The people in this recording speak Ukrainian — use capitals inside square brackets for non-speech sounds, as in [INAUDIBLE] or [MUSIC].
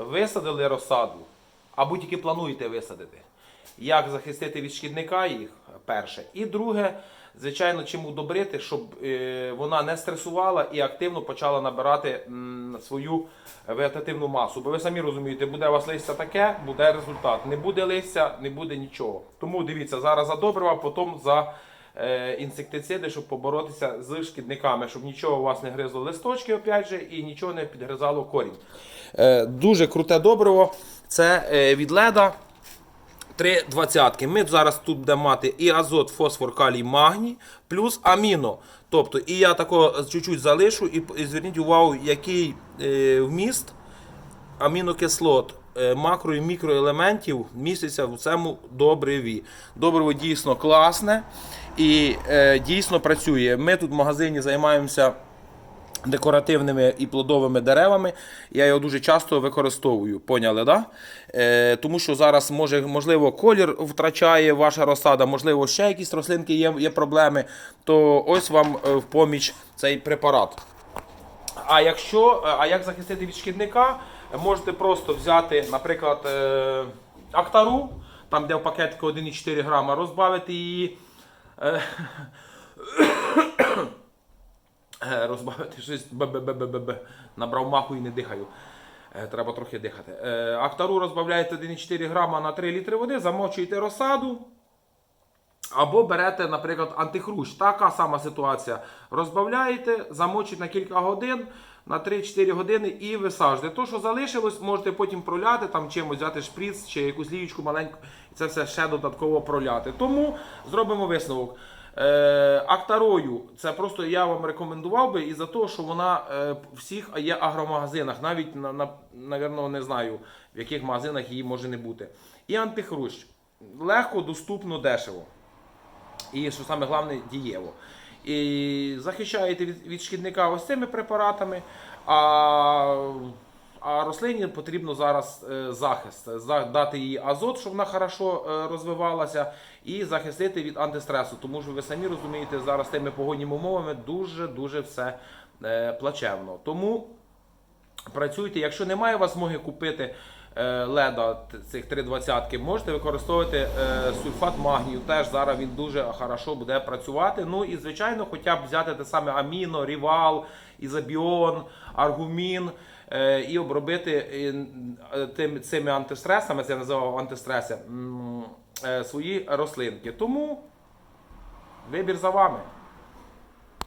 висадили розсаду, або тільки плануєте висадити, як захистити від шкідника їх, перше. І друге, звичайно, чим удобрити, щоб е, вона не стресувала і активно почала набирати свою вегетативну масу. Бо ви самі розумієте, буде у вас листя таке, буде результат. Не буде листя, не буде нічого. Тому дивіться, зараз за добрива, потім за інсектициди, щоб поборотися з шкідниками, щоб нічого у вас не гризло листочки, опять же, і нічого не підгризало корінь. Е, дуже круте добриво. Це е, від леда. Три двадцятки. Ми зараз тут будемо мати і азот, фосфор, калій, магній, плюс аміно. Тобто, і я тако чуть-чуть залишу, і, і зверніть увагу, який е, вміст амінокислот, е, макро і мікроелементів міститься в цьому добриві. Добриво дійсно класне і е, дійсно працює. Ми тут в магазині займаємося декоративними і плодовими деревами. Я його дуже часто використовую. Поняли, да? Е, тому що зараз може, можливо, колір втрачає ваша розсада, можливо, ще якісь рослинки є, є проблеми. То ось вам е, в поміч цей препарат. А якщо, а як захистити від шкідника, можете просто взяти, наприклад, е, актару, там де в пакетику 1,4 грама, розбавити її. е, [COUGHS] е, Розбавити щось. Набрав маху і не дихаю. Треба трохи дихати. Актару розбавляєте 1,4 грама на 3 літри води, замочуєте розсаду. Або берете, наприклад, антихрущ. Така сама ситуація. Розбавляєте, замочите на кілька годин, на 3-4 години і висаджуєте. То, що залишилось, можете потім проляти, там чимось взяти шприц чи якусь ліючку маленьку, і це все ще додатково проляти. Тому зробимо висновок. Е, актарою це просто я вам рекомендував би і за те, що вона е, всіх є агромагазинах, навіть на, на навірно, не знаю в яких магазинах її може не бути. І антихрущ. Легко, доступно, дешево. І що саме головне, дієво. І захищаєте від, від шкідника ось цими препаратами. А, а рослині потрібно зараз е, захист, За- дати їй азот, щоб вона хорошо е, розвивалася, і захистити від антистресу. Тому що ви самі розумієте, зараз тими погодніми умовами дуже-дуже все е, плачевно. Тому працюйте. Якщо немає вас змоги купити леда т- цих 320 можете використовувати е, сульфат магнію. Теж зараз він дуже хорошо буде працювати. Ну і звичайно, хоча б взяти те саме аміно, рівал, ізобіон, аргумін. е, І обробити е, е, тим, цими антистресами, це я називав антистреси, е, свої рослинки. Тому вибір за вами.